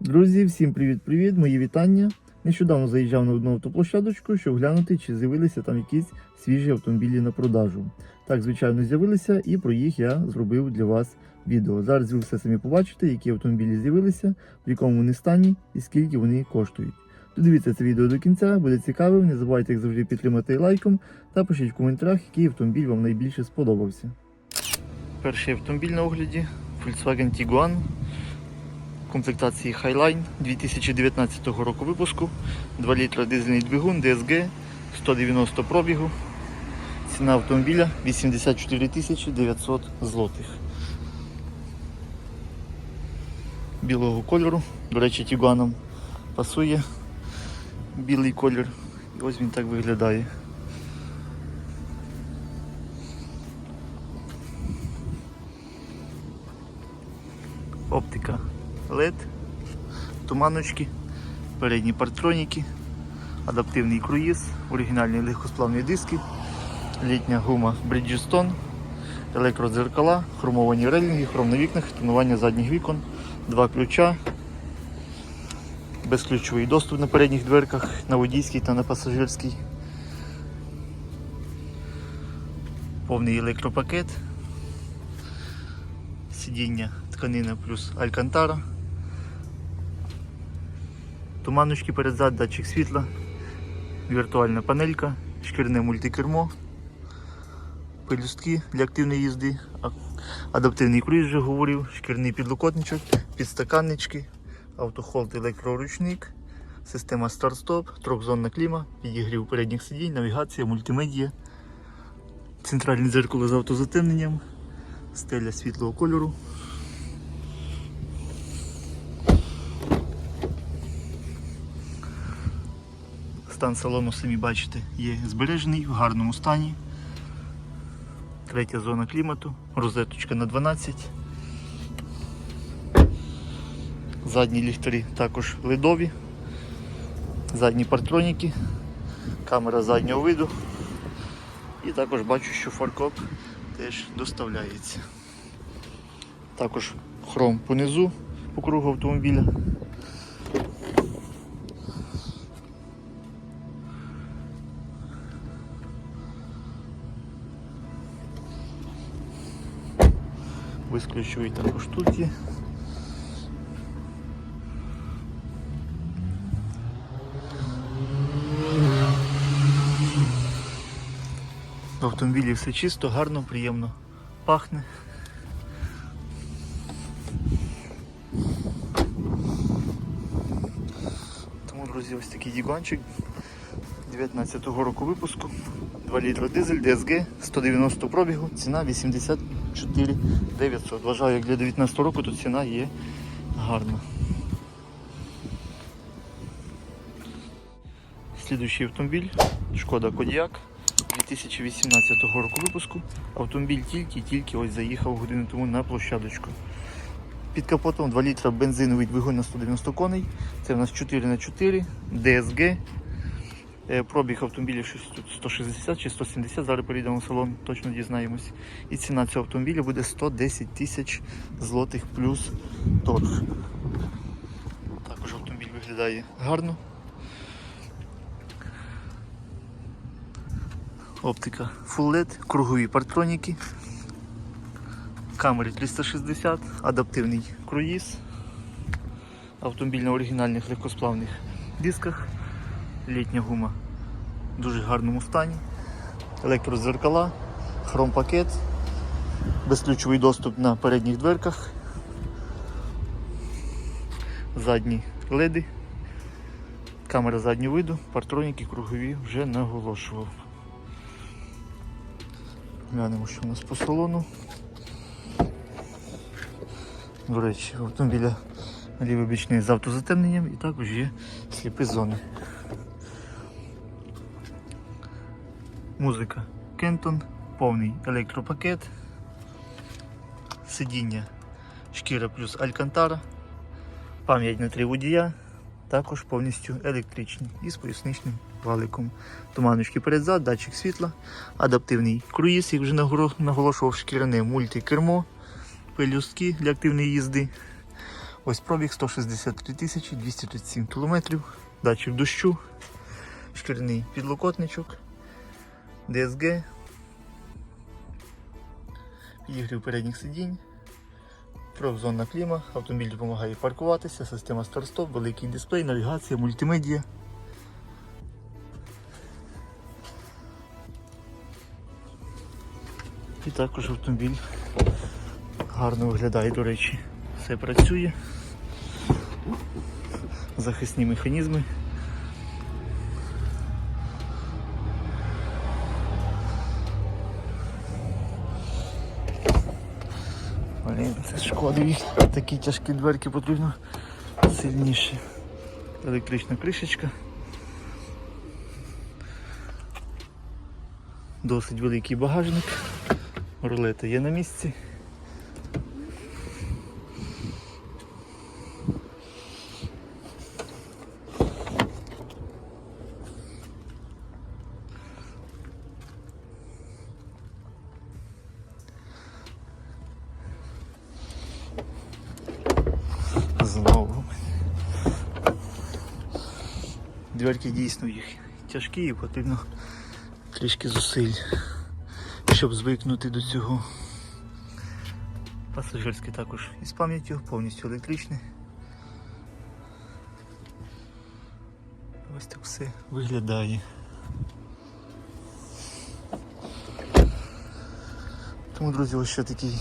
Друзі, всім привіт-привіт, мої вітання. Нещодавно заїжджав на одну автоплощадочку, щоб глянути, чи з'явилися там якісь свіжі автомобілі на продажу. Так, звичайно, з'явилися, і про їх я зробив для вас відео. Зараз ви все самі побачите, які автомобілі з'явилися, в якому вони стані і скільки вони коштують. Додивіться це відео до кінця, буде цікавим. Не забувайте, як завжди, підтримати лайком та пишіть в коментарях, який автомобіль вам найбільше сподобався. Перший автомобіль на огляді Volkswagen Tiguan комплектації Highline 2019 року випуску, 2 літра дизельний двигун DSG 190 пробігу. Ціна автомобіля 84 900 злотих. Білого кольору, до речі, Тігуанам пасує білий колір. І ось він так виглядає. LED, туманочки, передні партроніки, адаптивний круїз, оригінальні легкосплавні диски, літня гума Bridgestone, електродзеркала, хромовані релінги, хром на вікнах, тонування задніх вікон, два ключа, безключовий доступ на передніх дверках, на водійській та на пасажирській. Повний електропакет, сидіння тканина плюс алькантара. Туманочки передзад, датчик світла, віртуальна панелька, шкірне мультикермо, пелюстки для активної їзди, адаптивний круїз вже говорив, шкірний підлокотничок, підстаканнички, автохолд електроручник, система старт-стоп, трьохзонна кліма, підігрів передніх сидінь, навігація, мультимедія, центральне дзеркало з автозатемненням, стеля світлого кольору. Стан салону, самі бачите, є збережений в гарному стані. Третя зона клімату, розеточка на 12. Задні ліхтарі також ледові. Задні партроніки, камера заднього виду. І також бачу, що фаркоп теж доставляється. Також хром понизу по кругу автомобіля. Висключую також тут є. В автомобілі все чисто, гарно, приємно пахне. Тому, друзі, ось такий дігончик 19-го року випуску. 2 літра дизель, DSG, 190 пробігу, ціна 84 900. Вважаю, як для 19 року, то ціна є гарна. Слідуючий автомобіль Шкода Кодіак 2018 року випуску. Автомобіль тільки-тільки ось заїхав годину тому на площадочку. Під капотом 2 літра бензиновий двигун на 190 коней. Це в нас 4х4, DSG. Е, Пробіг тут 160 чи 170, зараз перейдемо в салон, точно дізнаємось. І ціна цього автомобіля буде 110 тисяч злотих плюс торг. Також автомобіль виглядає гарно. Оптика Full LED, кругові партроніки, камери 360, адаптивний круїз, автомобіль на оригінальних легкосплавних дисках, літня гума в дуже гарному стані, електрозеркала, хромпакет, безключовий доступ на передніх дверках, задні леди, камера заднього виду, партроніки кругові вже наголошував. Глянемо, що у нас по салону. До речі, автомобіля лівий бічний з автозатемненням і також є сліпі зони. Музика Кентон, повний електропакет, сидіння шкіра плюс алькантара, пам'ять на три водія, також повністю електричні і з поясничним валиком. Туманочки передзад, датчик світла, адаптивний круїз, як вже наголошував шкіряне мультикермо, пелюстки для активної їзди, Ось пробіг 163 тисячі 237 кілометрів, датчик дощу, шкіряний підлокотничок, DSG, підігрів передніх сидінь, профзонна кліма, автомобіль допомагає паркуватися, система старт-стоп, великий дисплей, навігація, мультимедіа. І також автомобіль гарно виглядає, до речі, все працює. Захисні механізми. Їх. Такі тяжкі дверки потрібно сильніше. Електрична кришечка. Досить великий багажник. Рулети є на місці. Дверки дійсно їх тяжкі і потрібно трішки зусиль, щоб звикнути до цього. Пасажирський також із пам'яттю, повністю електричний. Ось так все виглядає. Тому, друзі, ось ще такий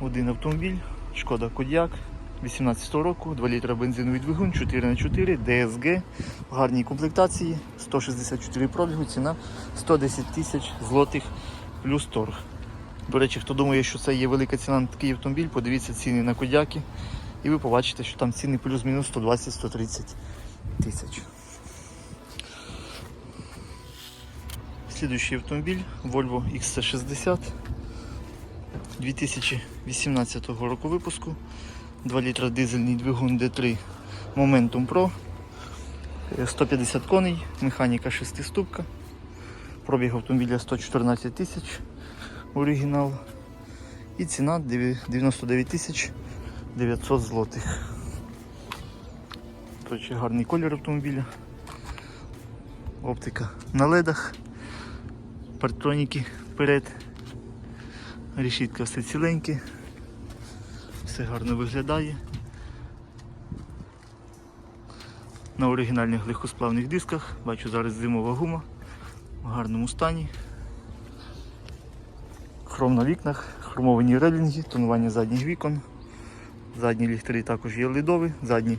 один автомобіль, шкода Кодіак 18 року, 2 літра бензиновий двигун, 4х4, DSG, в гарній комплектації, 164 пробігу, ціна 110 тисяч злотих плюс торг. До речі, хто думає, що це є велика ціна на такий автомобіль, подивіться ціни на Кодяки і ви побачите, що там ціни плюс-мінус 120-130 тисяч. Слідуючий автомобіль Volvo XC60 2018 року випуску. 2 літра дизельний двигун D3 Momentum Pro. Е, 150 коней, механіка 6 ступка. Пробіг автомобіля 114 тисяч оригінал. І ціна 99 тисяч 900 злотих. Точно гарний колір автомобіля. Оптика на ледах, партроніки вперед. Решітка все ціленьке, все гарно виглядає. На оригінальних легкосплавних дисках бачу зараз зимова гума в гарному стані. Хром на вікнах, хромовані релінги, тонування задніх вікон. Задні ліхтарі також є ледові, задні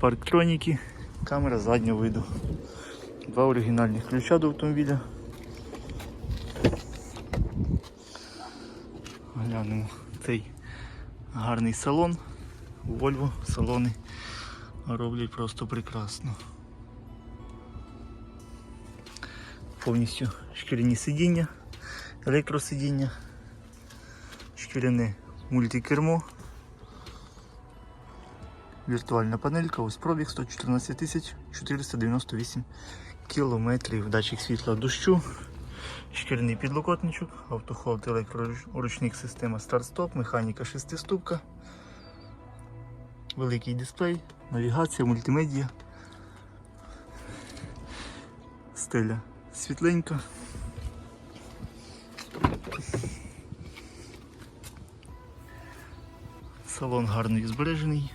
парктроніки, камера заднього виду. Два оригінальних ключа до автомобіля. Глянемо цей гарний салон. Volvo салони роблять просто прекрасно. Повністю шкіряні сидіння, електросидіння, шкіряне мультикермо, віртуальна панелька, ось пробіг 114 498 кілометрів, датчик світла дощу, шкіряний підлокотничок, автохолд, електроручник, система старт-стоп, механіка 6 ступка, великий дисплей, навігація, мультимедіа, стеля світленька. Салон гарний збережений.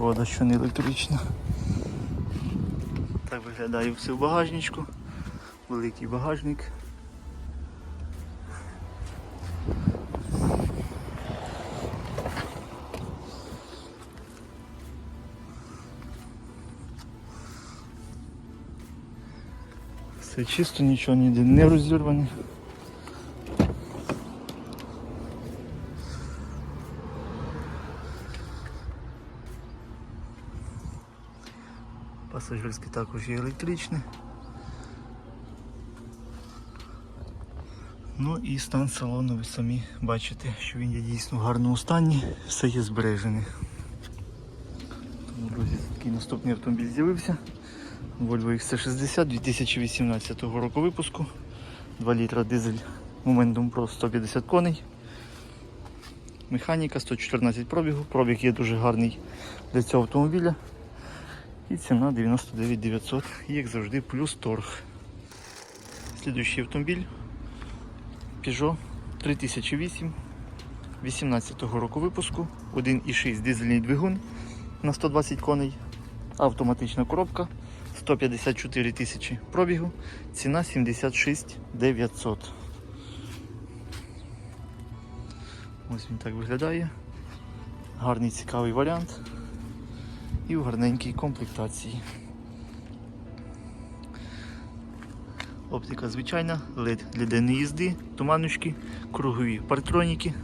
Шкода, що не електрична. Так виглядає все в багажничку. Великий багажник. Все чисто, нічого ніде не розірване. Пасажирське також є електричне. Ну і стан салону ви самі бачите, що він є дійсно в гарному стані, все є збережене. Тому, друзі, такий наступний автомобіль з'явився. Volvo XC60 2018 року випуску. 2 літра дизель Momentum Pro 150 коней. Механіка 114 пробігу. Пробіг є дуже гарний для цього автомобіля. І ціна 99 900. Як завжди, плюс торг. Слідуючий автомобіль Peugeot 3008 18 року випуску. 1,6 дизельний двигун на 120 коней. Автоматична коробка. 154 тисячі пробігу. Ціна 76 900. Ось він так виглядає. Гарний цікавий варіант. І в гарненькій комплектації. Оптика звичайна, LED для денної їзди, туманочки, кругові партроніки,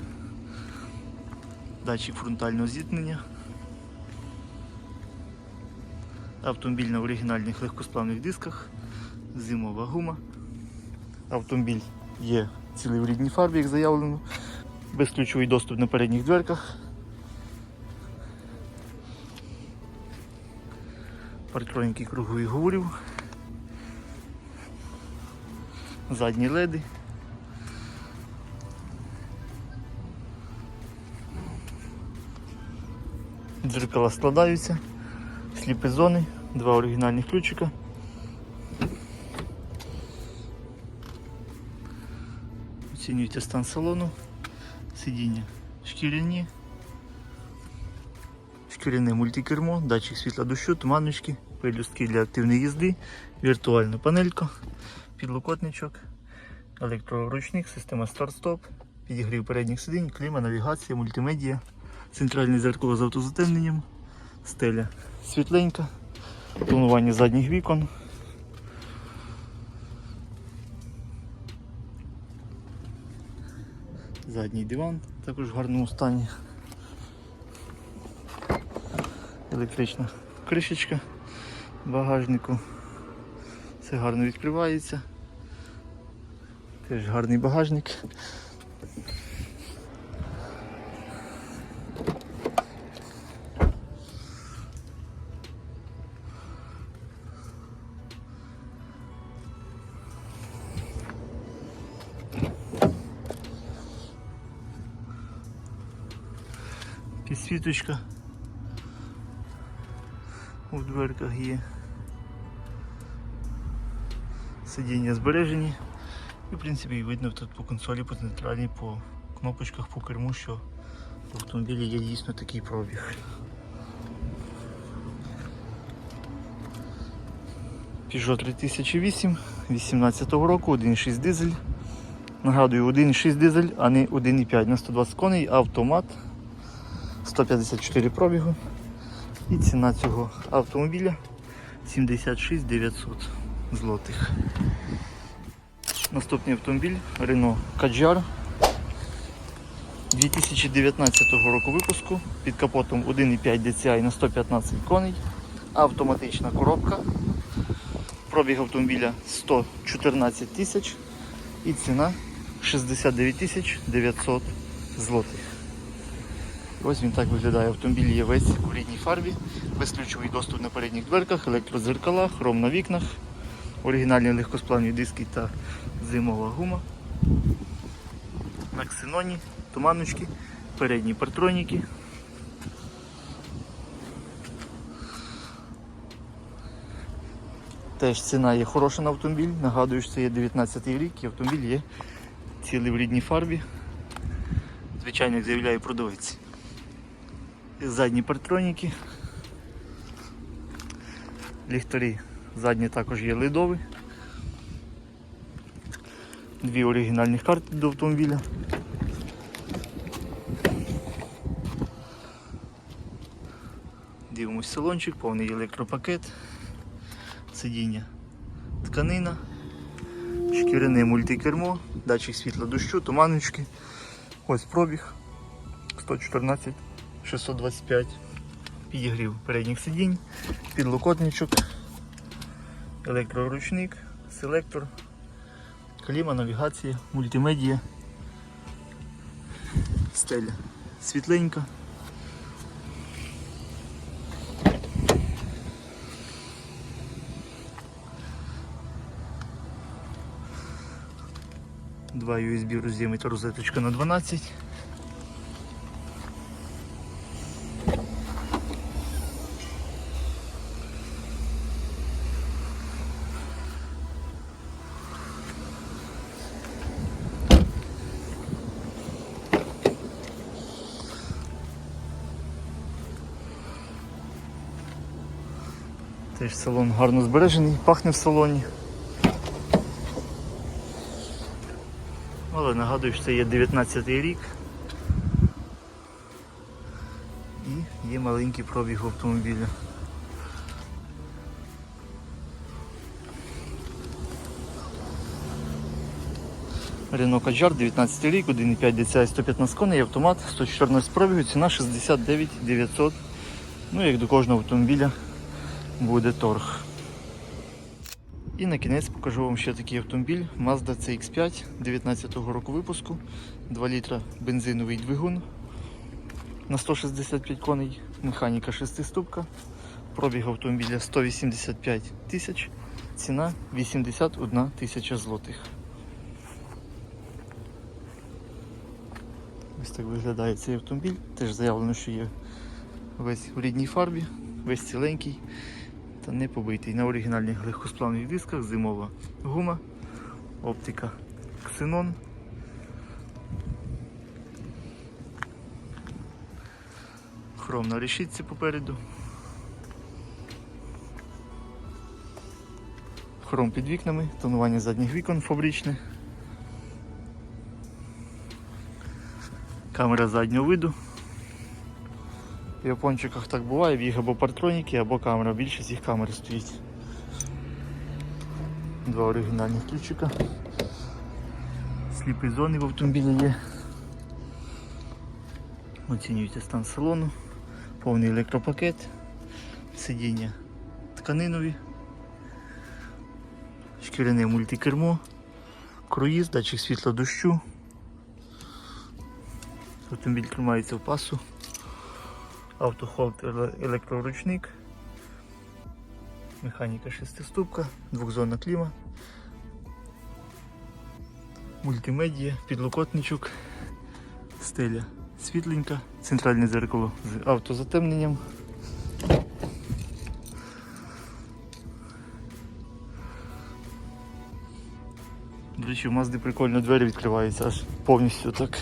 датчик фронтального зіткнення. Автомобіль на оригінальних легкосплавних дисках, зимова гума. Автомобіль є цілий в рідній фарбі, як заявлено, безключовий доступ на передніх дверках. Партроніки кругових говорів. Задні леди. Дзеркала складаються, сліпі зони, два оригінальних ключика. Оцінюється стан салону, сидіння шкіряні, шкіряне мультикермо, датчик світла дощу, туманочки, пелюстки для активної їзди, віртуальна панелька, підлокотничок, електроручник, система старт-стоп, підігрів передніх сидінь, кліма, навігація, мультимедія, центральне зеркало з автозатемненням, стеля світленька, планування задніх вікон. Задній диван також в гарному стані. Електрична кришечка багажнику. Все гарно відкривається. Теж гарний багажник. Підсвіточка у дверках є. Сидіння збережені. І в принципі видно тут по консолі, по центральній, по кнопочках, по керму, що в автомобілі є дійсно такий пробіг. Peugeot 3008 18 року, 1.6 дизель. Нагадую, 1.6 дизель, а не 1.5 на 120 коней, автомат. 154 пробігу. І ціна цього автомобіля 76 900 злотих. Наступний автомобіль Renault Kadjar 2019 року випуску під капотом 1,5 DCI на 115 коней, автоматична коробка, пробіг автомобіля 114 тисяч і ціна 69 900 злотих. Ось він так виглядає. Автомобіль є весь у рідній фарбі, безключовий доступ на передніх дверках, електрозеркала, хром на вікнах, оригінальні легкосплавні диски та зимова гума. На ксеноні, туманочки, передні партроніки. Теж ціна є хороша на автомобіль. Нагадую, що це є 19 й рік і автомобіль є цілий в рідній фарбі. Звичайно, як заявляє продавець. Задні партроніки. Ліхтарі задні також є ледові. Дві оригінальні карти до автомобіля. Дивимось салончик, повний електропакет, сидіння тканина, шкіряне мультикермо, датчик світла дощу, туманочки. Ось пробіг 114 625 підігрів передніх сидінь, підлокотничок, електроручник, селектор, кліма, навігація, мультимедія, стеля, світленька. Два USB роз'ємить розеточка на 12. Теж салон гарно збережений, пахне в салоні. Але нагадую, що це є 19 рік. І є маленький пробіг автомобіля. Renault Kadjar, 19 рік, 1,5 DCI 115 коней, автомат, 114 пробігу, ціна 69 900. Ну, як до кожного автомобіля буде торг. І на кінець покажу вам ще такий автомобіль. Mazda CX5 19-го року випуску, 2 літра бензиновий двигун. На 165 коней, механіка 6-ступка, пробіг автомобіля 185 тисяч, ціна 81 тисяча злотих. Ось так виглядає цей автомобіль. Теж заявлено, що є весь у рідній фарбі, весь ціленький та не побитий. На оригінальних легкосплавних дисках зимова гума, оптика ксенон. Хром на решітці попереду. Хром під вікнами, тонування задніх вікон фабричне. Камера заднього виду. В япончиках так буває, в їх або партроніки, або камера. Більшість їх камери стоїть. Два оригінальних ключика. Сліпі зони в автомобілі є. Оцінюйте стан салону, повний електропакет, сидіння тканинові, шкіряне мультикермо, круїз, датчик світла дощу. Автомобіль тримається в пасу. Автохолд електроручник, механіка шестиступка, двохзонна кліма, мультимедія, підлокотничок, стеля світленька, центральне зеркало з автозатемненням. До речі, у Мазди прикольно двері відкриваються аж повністю так.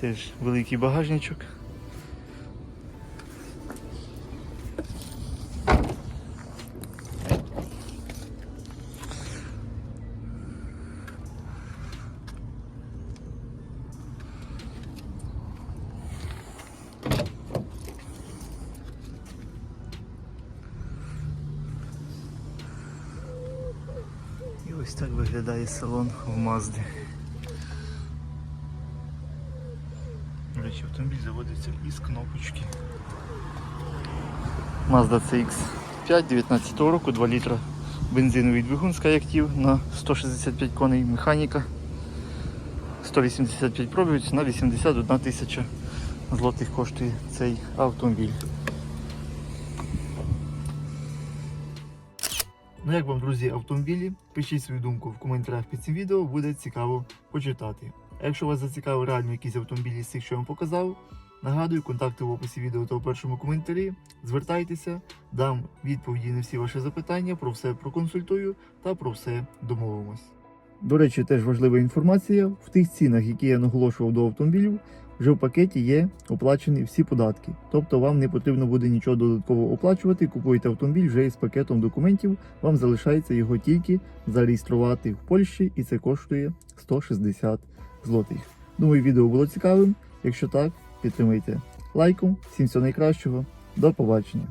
Теж великий багажничок. І ось так виглядає салон в Мазди. До автомобіль заводиться із кнопочки. Mazda CX5 19 року, 2 літра бензиновий двигун Skyactiv на 165 коней, механіка. 185 пробігів, ціна 81 тисяча злотих коштує цей автомобіль. Ну як вам, друзі, автомобілі? Пишіть свою думку в коментарях під цим відео, буде цікаво почитати. Якщо вас зацікавив реально якісь автомобілі з цих, що я вам показав, нагадую, контакти в описі відео та у першому коментарі. Звертайтеся, дам відповіді на всі ваші запитання, про все проконсультую та про все домовимось. До речі, теж важлива інформація. В тих цінах, які я наголошував до автомобілів, вже в пакеті є оплачені всі податки. Тобто вам не потрібно буде нічого додатково оплачувати. Купуєте автомобіль вже із пакетом документів. Вам залишається його тільки зареєструвати в Польщі, і це коштує 160 злотих. Думаю, відео було цікавим. Якщо так, підтримайте лайком. Всім всього найкращого. До побачення.